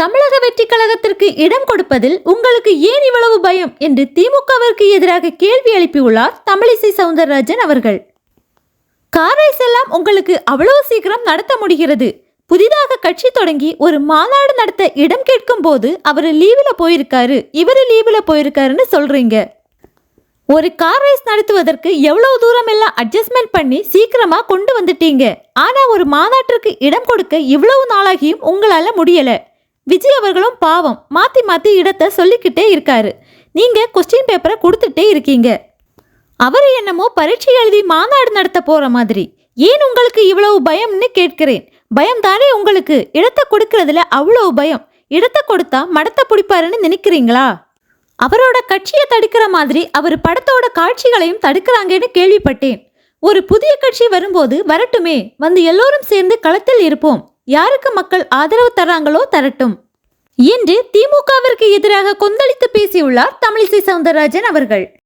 தமிழக வெற்றி கழகத்திற்கு இடம் கொடுப்பதில் உங்களுக்கு ஏன் இவ்வளவு பயம்? என்று திமுகவிற்கு எதிராக கேள்வி எழுப்பியுள்ளார் தமிழிசை சவுந்தரராஜன் அவர்கள். கார் ரேஸ் எல்லாம் உங்களுக்கு அவ்வளவு சீக்கிரம் நடத்த முடிகிறது. புதிதாக கட்சி தொடங்கி ஒரு மாநாடு நடத்த இடம் கேட்கும் போது அவர் லீவில் போயிருக்காரு. இவர் லீவில் போயிருக்காருன்னு சொல்றீங்க. ஒரு கார் ரேஸ் நடத்துவதற்கு எவ்வளவு தூரம் எல்லாம் அட்ஜஸ்ட்மெண்ட் பண்ணி சீக்கிரமா கொண்டு வந்துட்டீங்க? ஆனா ஒரு மாநாட்டிற்கு இடம் கொடுக்க இவ்வளவு நாளாகியும் உங்களால முடியலை. விஜய் அவர்களும் பாவம் மாத்தி மாத்தி இடத்தை சொல்லிக்கிட்டே இருக்காரு. நீங்க கொஸ்டின் பேப்பரை கொடுத்துட்டே இருக்கீங்க. அவர் என்னமோ பரீட்சை எழுதி மாநாடு நடத்த போற மாதிரி. ஏன் உங்களுக்கு இவ்வளவு பயம்னு கேட்கிறேன். பயம் தானே உங்களுக்கு? இடத்தை கொடுக்கறதுல அவ்வளவு பயம். இடத்தை கொடுத்தா மடத்தை பிடிப்பாருன்னு நினைக்கிறீங்களா? அவரோட கட்சியை தடுக்கிற மாதிரி அவர் படத்தோட காட்சிகளையும் தடுக்கிறாங்கன்னு கேள்விப்பட்டேன். ஒரு புதிய கட்சி வரும்போது வரட்டுமே. வந்து எல்லோரும் சேர்ந்து களத்தில் இருப்போம். யாருக்கு மக்கள் ஆதரவு தராங்களோ தரட்டும். என்று திமுகவிற்கு எதிராக கொந்தளித்து பேசியுள்ளார் தமிழிசை சவுந்தரராஜன் அவர்கள்.